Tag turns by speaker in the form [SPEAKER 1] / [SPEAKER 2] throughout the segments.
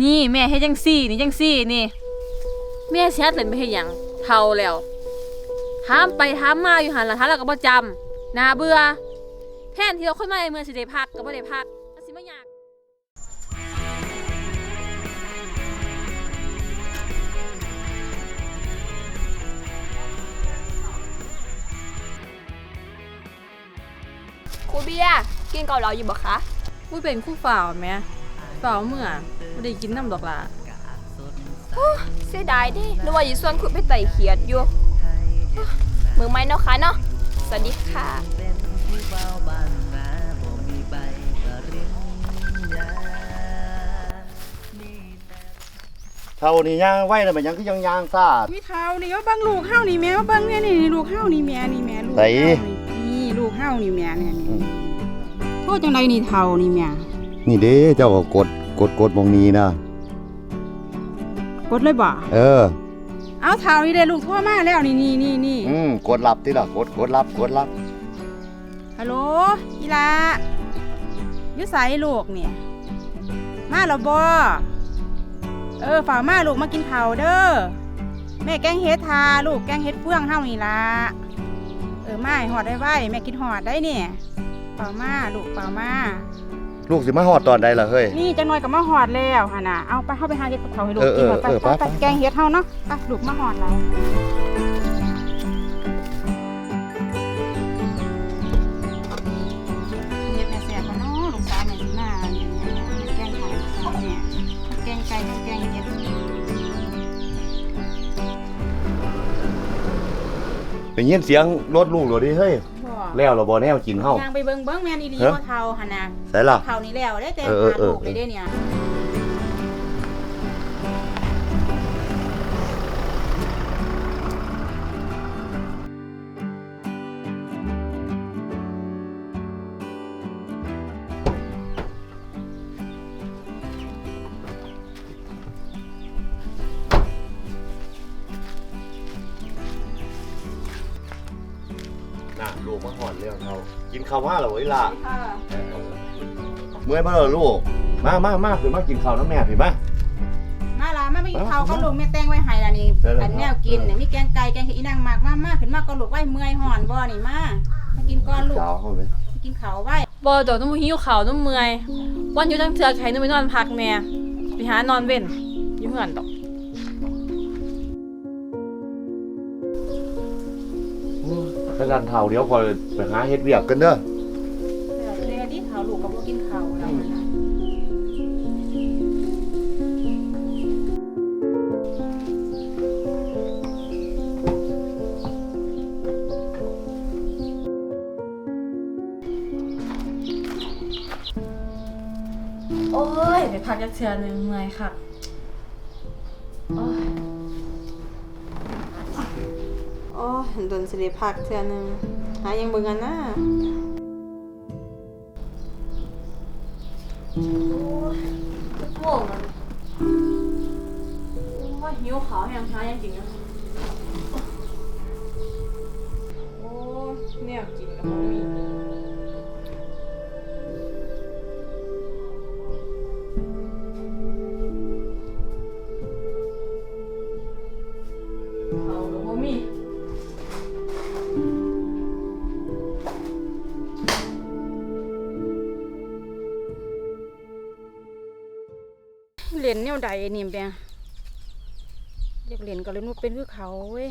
[SPEAKER 1] นี่แม่เฮ็ดจังซี่ นี่จังซี่นี่ แม่สิฮัดเล่นไปเฮ็ดหยังเฒ่าแล้วถามไปถามมาอยู่หั่นล่ะถามแล้วก็บ่จำน่าเบื่อแทนที่เราคนมาในเมืองสิได้พักก็บ่ได้พักมันสิมาอยาก
[SPEAKER 2] ครูเบียร์กินเกาเหลาอยู่บ่คะ
[SPEAKER 1] อุ้ยเป็นคู่ฝ่าวแม่ ฝ่าวเมื่อบ่ได้กินน้ำดอกล่ะ
[SPEAKER 2] เสียดายเดินึกว่าอยู่ส่วนคุณไปไต่เขียดอยู่มือไม้เนาะคะเนาะ สวัสดีค่ะ
[SPEAKER 3] เท่านี้ย่างไว้แล้วมันยังคือยังย่างซาด
[SPEAKER 4] มีเท้านี่ว่าเบิ่งลูกเฮานี่แม่ว่าเบิ่งเนี่ยนี่นี่ลูกเฮานี่แม่นี่แม่ลูก
[SPEAKER 3] ไหน
[SPEAKER 4] เฮานี่นี่ลูกเฮานี่แม่เนี่ยนี่โทษจังไดนี่เท้านี่แม่
[SPEAKER 3] นี่เด้เจ้าก็กดกดกดมองนี้นะ
[SPEAKER 4] กดเลยบ่
[SPEAKER 3] เออ
[SPEAKER 4] เอาเท้านี่ได้ลูกโทั่วมาแล้วนี่นี่นี่นี่
[SPEAKER 3] อืมกดรับติล่ะกดกดรับกดรับ
[SPEAKER 4] ฮัลโหลอีหลาอยู่ไสลูกเนี่ยมาแล้วบ่เออฝ่ากมาลูกมากินข้าวเด้อแม่แกงเฮ็ดทาลูกแกงเฮ็ดเฟื่องเฮานี่ล่ะเออมาให้หอดได้ไว้แม่กินหอดได้เนี่ยฝ่ากมาลูกฝ่ากมา
[SPEAKER 3] ลูกสิมาฮอดตอนใดล่ะเฮ้ย
[SPEAKER 4] นี่จังหน่อยก็มาหอดแล้วหั่นน่ะเอาไปเข้าไปหาเฮ็ดกับเขาวให้ลูก
[SPEAKER 3] เออ
[SPEAKER 4] กินก่อนไป
[SPEAKER 3] เออเออ
[SPEAKER 4] ไป
[SPEAKER 3] ไป
[SPEAKER 4] ไป
[SPEAKER 3] ไป
[SPEAKER 4] แกงเฮ็ดเฮาเนาะไปลูกมาหอดแล้วเฮ็ดแม่แซ่บบ่เนาะลูกสาวแม่สิมาเนี่ยแกงไก่สาวเนี่ยแกงไก่กับแกงเฮ็ด
[SPEAKER 3] เป็นยินเสียงรถลูกเหรอดิเฮ้ย
[SPEAKER 4] บ่
[SPEAKER 3] แล้วเหราบ่แนวกินเฮา
[SPEAKER 4] ย่างไปเบิ่งเบิ่งแม่นอีหลี
[SPEAKER 3] เฮ้ย
[SPEAKER 4] บ่เฒ่าหั่นน่ะ
[SPEAKER 3] ใส่ล่ะ
[SPEAKER 4] เฒ่านี่แล้วได้แต่
[SPEAKER 3] เออเออ
[SPEAKER 4] หา
[SPEAKER 3] เออ
[SPEAKER 4] ลูกเลยเด้เนี่ย
[SPEAKER 3] น่ะลูกมาฮอดแล้วเฮากินข้าวมาแล้วเว้ยล่ะ
[SPEAKER 4] ค่ะ
[SPEAKER 3] เมื่อยบ่ล่ะลูก มามามาขึ้นมากินข้าวน้ำแม่พี่มา
[SPEAKER 4] มาล่ะมาไปกินข้าวก็ลูกแม่แต่งไว้ให้ล่ะนี่
[SPEAKER 3] ได้แล้ว
[SPEAKER 4] อันแนวกินนี่มีแกงไก่แกงเห็ดอีนางหมากมามาขึ้นมาก็ลูกไว้เมื่อยห่อนบ่นี่มามากินก่อนลูก
[SPEAKER 3] เจ้าเฮาเลย
[SPEAKER 4] มากินข้าวไว้
[SPEAKER 1] บ่ดอกน้ำมูหิวข้าวน้ำเมื่อยวันอยู่จังเทื่อไข่นึงไปนอนพักแม่ไปหานอนเว้นอยู่เฮือนดอก
[SPEAKER 3] กระดานเท่าเดี๋ยวพอไปหาเฮ็ดเวียกกันเด้อ
[SPEAKER 4] เดี๋ยวเรียดิข้าวลูกก็บ่กินข้าวแล้วนะ
[SPEAKER 1] โอ้ยไปพักจักเทื่อหนึงเมื่อยค่ะ โอ้ยโดนสิได้พักเทื่อหนึงหายังเบิ่งกันนะโอ้ยว่าหิวข้าวแห้งหายังกินอยู่โอ้เนี่ยกินก็บ่มี
[SPEAKER 4] ล่นแนวใดนี่แม่อยากเล่นก็เล่นว่าเป็นคือเขาเว้ย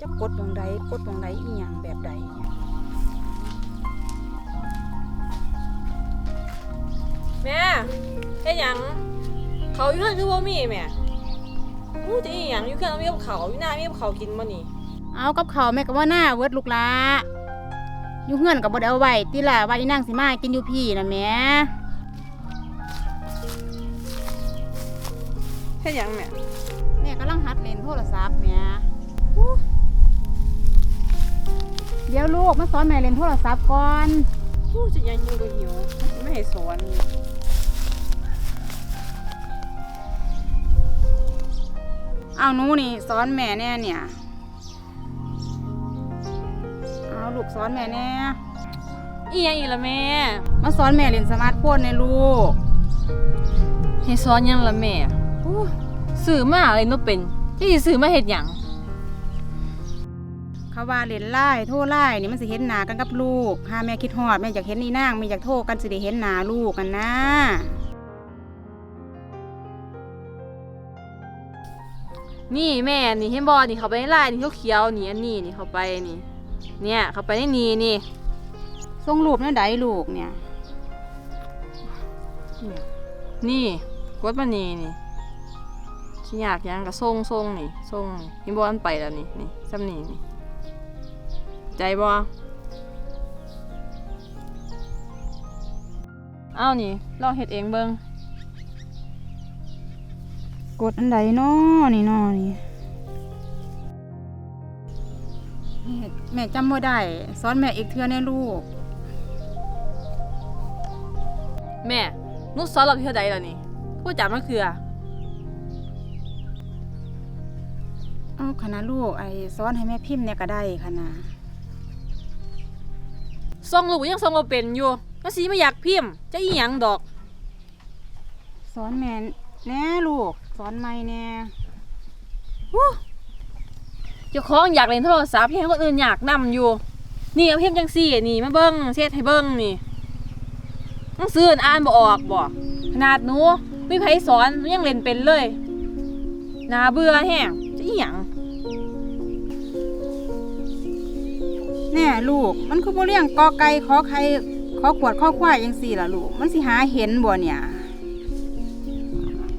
[SPEAKER 4] จะกดตรงใดกดตรงใดอีหยังแบบใดเนี่ย
[SPEAKER 1] แม่เฮ็ดหยังเขาอยู่เฮือนคือบ่มีแม่อู้จะอีหยังอยู่เฮือนมีกับเขาวอยู่หน้ามีกับเขาวกินบ่นี่
[SPEAKER 4] เอากับข้าวแม่ก็ว่าหน้าเวิร์ดลูกหละอยู่เฮือนก็บ่ได้เอาไว้ติล่ะว่าอีนางสิมากินอยู่พี่น่ะแหม่
[SPEAKER 1] เฮ็ดหยังแม่
[SPEAKER 4] แม่กำลังหัดเล่นโทรศัพท์แหม่อู้เดี๋ยวลูกมาสอนแม่เล่นโทรศัพท์ก่อน
[SPEAKER 1] อู้จะยังหิวก็หิวไม่ให้สอน
[SPEAKER 4] เอาหนูนี่สอนแม่แน่เนี่ย เอาลูกสอนแม่แน่
[SPEAKER 1] อีหยังอีกล่ะแม่
[SPEAKER 4] มาสอนแม่เล่นสมาร์ทโฟนในลูก
[SPEAKER 1] ให้สอนหยังละแม่ อู้ซื้อมาอะไรเนาะเป็นจะสิซื้อมาเฮ็ดหยัง
[SPEAKER 4] เขาว่าเล่นไล่โทรไล่นี่มันสิเห็นหน้ากันกับลูกหาแม่คิดฮอดแม่อยากเห็นนี่นางแม่อยากโทรกันสิได้เห็นหน้าลูกกันนะ
[SPEAKER 1] นี่แม่นี่เห็นบ่นี่เขาไปในไลน์นี่เขียวๆนี่อันนี้นี่เขาไปนี่ เนี่ย เขาไปในนี่นี่
[SPEAKER 4] ส่งรูปนั่นใดลูกเนี่ย
[SPEAKER 1] นี่กดมานี่นี่ สิอยากหยังก็ส่งส่งนี่ส่งนี่เห็นบ่อันไปแล้วนี่นี่ซ้ำนี่นี่ใจบ่เอานี่ลองเฮ็ดเองเบิ่ง
[SPEAKER 4] กดอันใดน้อนี่น้อนี่แม่แม่จำบ่ได้สอนแม่อีกเทื่อแน่ลูก
[SPEAKER 1] แม่หนูสอนเราเท่าใดแล้วนี่ผู้จับมันคือ
[SPEAKER 4] เอาคณะลูกไอ้สอนให้แม่พิมพ์เนี่ยก็ได้คณะ
[SPEAKER 1] ส่งลูกยังส่งบ่เป็นอยู่ก็สิไม่อยากพิมพ์จะอีหยังดอก
[SPEAKER 4] สอนแม่แน่ลูกสอนไม่แน่
[SPEAKER 1] เจ้าของอยากเล่นโทรศัพท์ให้คนอื่นอยากนํอยู่ นี่เอาพิมพ์จังซี่นี่มาเบิ่งเช็ดให้เบิ่งนี่หนังสืออ่านบ่ออกบ่ขนาดหนูมีไผสอนหนูยังเล่นเป็นเลยน่าเบื่อแฮงจะอีหยัง
[SPEAKER 4] แน่ลูก มันคือบ่เลี้ยงกอไก่ขอไข่ขอขวดขอควายจังซี่ล่ะลูก มันสิหาเห็นบ่เนี่ย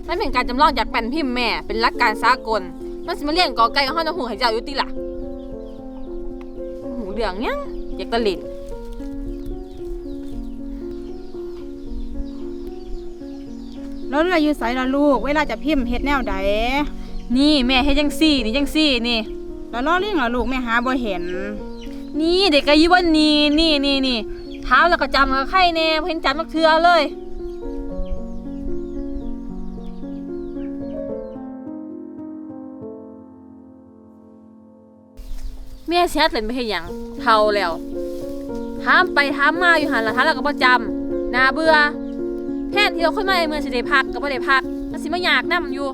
[SPEAKER 1] มันเป็นการจำลองจากแผ่นพิมพ์แม่ เป็นหลักการสากล มันสิมาเรียนกอไก่กับฮ้อนหูให้เจ้าอยู่ติล่ะหูเรื่องหยังอยากตะเลิน
[SPEAKER 4] แล้วเรืออยู่ไสล่ะลูก เวลาจะพิมพ์เฮ็ดแนวใด
[SPEAKER 1] นี่แม่เฮ็ดจังซี่ นี่จังซี่นี่
[SPEAKER 4] แล้วล้อเลี้ยงล่ะลูกแม่หาบ่เห็น
[SPEAKER 1] นี่เด็กก็ยู่บนนี่นี่นี่นี่เท้าแล้วก็จำกับไข่แน่เพิ่นจำมักเทือเลยแม่เสียเล่นไปเฮ็ดหยังเฒ่าแล้วถามไปถามมาอยู่หันละท้าแล้วก็บ่จำนาเบื่อแทนที่เราค่อยมาในเมืองสิได้พักก็บ่ได้พักมันสิมาอยากนํอยู่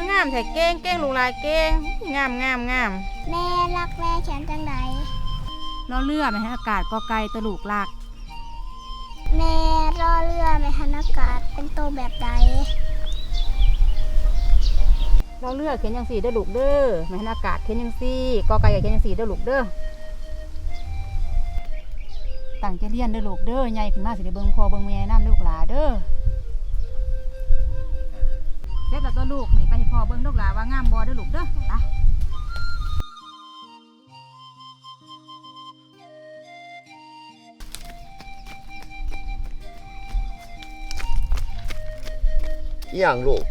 [SPEAKER 4] คืองามแท้เก่งเก่งลูกหลายเก่งงามงามงาม
[SPEAKER 5] แม่รักแม่ฉันจังได
[SPEAKER 4] ล้อเรือไม่ให้อากาศกอไก่ตะลูกลาก
[SPEAKER 5] แม่รอเรือแม่หันอากาศเป็นโตวแบบใด
[SPEAKER 4] ล้อเรือเขียนจังสี่เด้อลูกเด้อไม่ให้อากาศเขียนจังสี่กอไก่ก็เขียนจังสี่เด้อลูกเด้อตั้งใจเรียนเด้อลูกเด้อใหญ่ขึ้นมาสิได้เบิ่งพ่อเบิ่งแม่นำลูกหลาเด้อ เสร็จแล้วตัวลูกนี่ไปให้พ่อเบิ่งลูกหลาว่างามบ่เด้อลูกเด้อไป
[SPEAKER 3] อีหยังลูก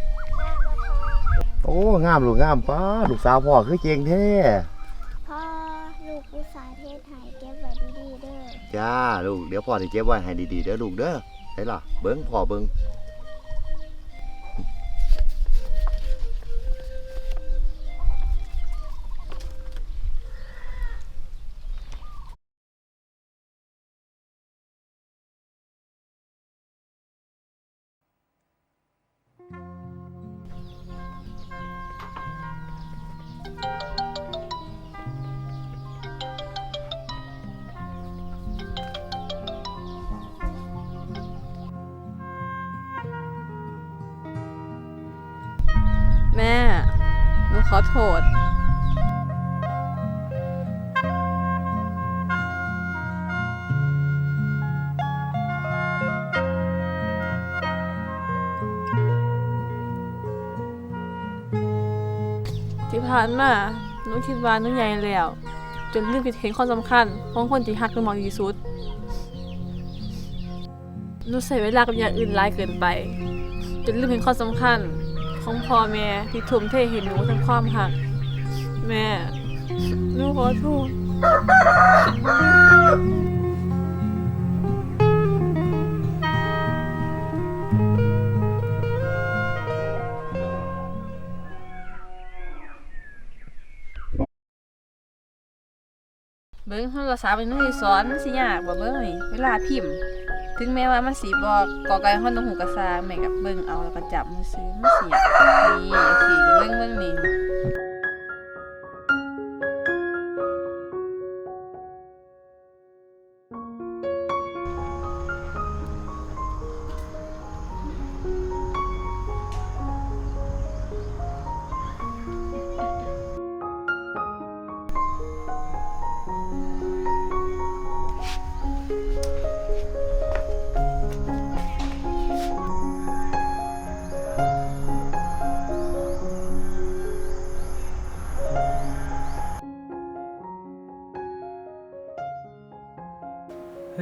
[SPEAKER 3] โอ้ งามลูกงามป้าลูกสาวพ่อคือเก่งแท้
[SPEAKER 5] พ่อลูกอุตสาห์เทศไห้เก็บไว้ดีๆเด้อ
[SPEAKER 3] จ้าลูก เดี๋ยวพ่อสิเก็บไว้ให้ดีๆเด้อลูกเด้อได้ล่ะเบิ่งพ่อเบิ่ง
[SPEAKER 1] อโทษที่ผ่านมาหนูคิดว่าหนูใหญ่แล้ว จนลืมคิดเห็นความสำคัญของคนที่ฮักหนูมากที่สุดหนูใส่เวลากับอย่างอื่นหลายเกินไป จนลืมเห็นความสำคัญ ของพ่อแม่ที่ทุ่มเทเห็นหนูทั้งความหัก แม่หนูขอโทษเบิ้งโทรศัพท์เป็นหนังสือสอนมันสิยากบ่เบิ้งนี่เวลาพิมพ์ ถึงแม้ว่ามันสีบอกกอไก่ห้อนตรงหูกระซาแม่กับเบิ้งเอาแล้วก็จับมือซื้อมันสิยากนี่สีเบิ้งเบิ้งนี่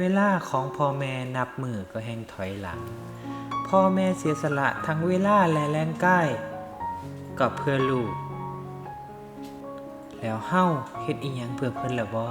[SPEAKER 6] เวลาของพ่อแม่นับมือก็แห่งถอยหลัง พ่อแม่เสียสละทั้งเวลาและแรงกายก็เพื่อลูก แล้วเฮาเฮ็ดอีหยังเพื่อเพิ่นละบ่